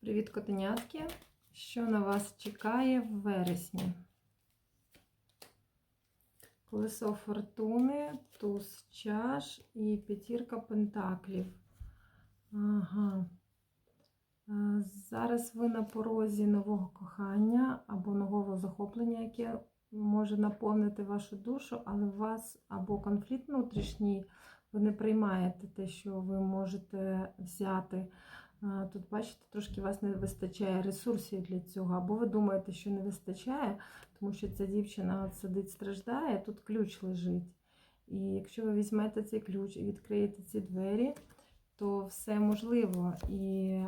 Привіт, котенятки! Що на вас чекає в вересні? Колесо фортуни, туз чаш і п'ятірка пентаклів. Ага. Зараз ви на порозі нового кохання або нового захоплення, яке може наповнити вашу душу, але у вас або конфлікт внутрішній, ви не приймаєте те, що ви можете взяти. Тут, бачите, трошки вас не вистачає ресурсів для цього, або ви думаєте, що не вистачає, тому що ця дівчина от сидить, страждає, тут ключ лежить. І якщо ви візьмете цей ключ і відкриєте ці двері, то все можливо. І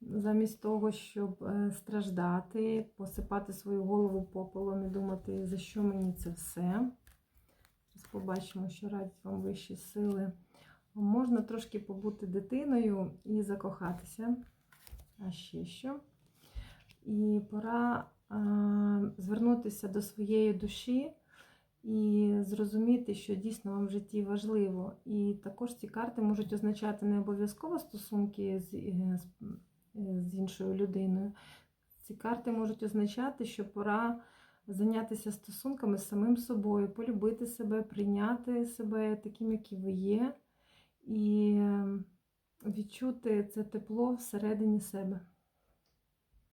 замість того, щоб е, страждати, посипати свою голову попелом і думати, за що мені це все. Побачимо, що радять вам вищі сили. Можна трошки побути дитиною і закохатися. А ще що. І пора а, звернутися до своєї душі і зрозуміти, що дійсно вам в житті важливо. І також ці карти можуть означати не обов'язково стосунки з, е, з, е, з іншою людиною. Ці карти можуть означати, що пора зайнятися стосунками з самим собою, полюбити себе, прийняти себе таким, який ви є і відчути це тепло всередині себе.